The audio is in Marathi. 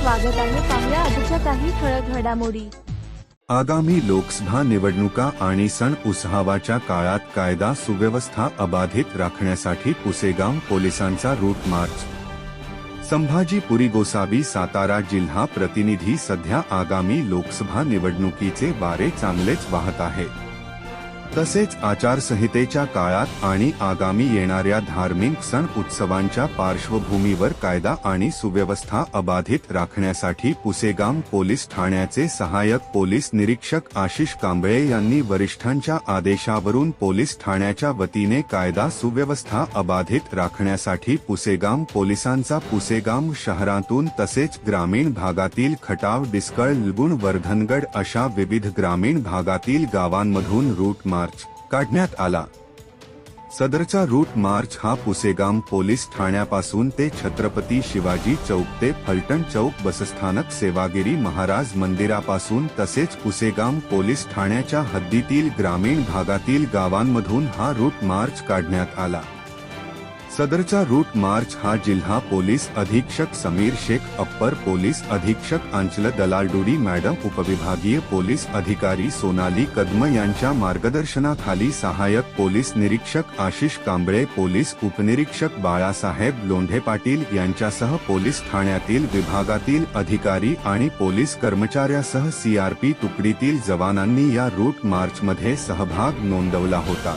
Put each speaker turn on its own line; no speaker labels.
स्वागत आहे पाहुया आजच्या काही ठळक घडामोडी.
आगामी लोकसभा निवडणुका आणि सण उत्सवाच्या काळात कायदा सुव्यवस्था अबाधित राखण्यासाठी पुसेगाव पोलिसांचा रूट मार्च संभाजी पुरी गोसावी सातारा जिल्हा प्रतिनिधी सध्या आगामी लोकसभा निवडणुकीचे वारे चांगलेच वाहत आहे तसेच आचारसंहितेच्या काळात आणि आगामी येणाऱ्या धार्मिक सण उत्सवांच्या पार्श्वभूमीवर कायदा आणि सुव्यवस्था अबाधित राखण्यासाठी पुसेगाम पोलीस ठाण्याचे सहाय्यक पोलीस निरीक्षक आशिष कांबळे यांनी वरिष्ठांच्या आदेशावरून पोलीस ठाण्याच्या वतीने कायदा सुव्यवस्था अबाधित राखण्यासाठी पुसेगाम पोलिसांचा पुसेगाम शहरातून तसेच ग्रामीण भागातील खटाव डिस्कळ लुगुण वर्धनगड अशा विविध ग्रामीण भागातील गावांमधून रूट मार्च काढण्यात आला. सदरचा रूट मार्च हा पुसेगाम पोलीस ठाण्यापासून ते छत्रपती शिवाजी चौक ते फलटण चौक बसस्थानक सेवागिरी महाराज मंदिरापासून तसेच पुसेगाम पोलीस ठाण्याच्या हद्दीतील ग्रामीण भागातील गावांमधून हा रूट मार्च काढण्यात आला. सदरचा रूट मार्च हा जिल्हा पोलीस अधीक्षक समीर शेख अप्पर पोलीस अधीक्षक आंचल दलालडुडी मॅडम उपविभागीय पोलीस अधिकारी सोनाली कदम यांच्या मार्गदर्शनाखाली सहाय्यक पोलीस निरीक्षक आशिष कांबळे पोलीस उपनिरीक्षक बाळासाहेब लोंढे पाटील यांच्यासह पोलीस ठाण्यातील विभागातील अधिकारी आणि पोलीस कर्मचाऱ्यासह सीआरपी तुकडीतील जवानांनी या रूट मार्चमध्ये सहभाग नोंदवला होता.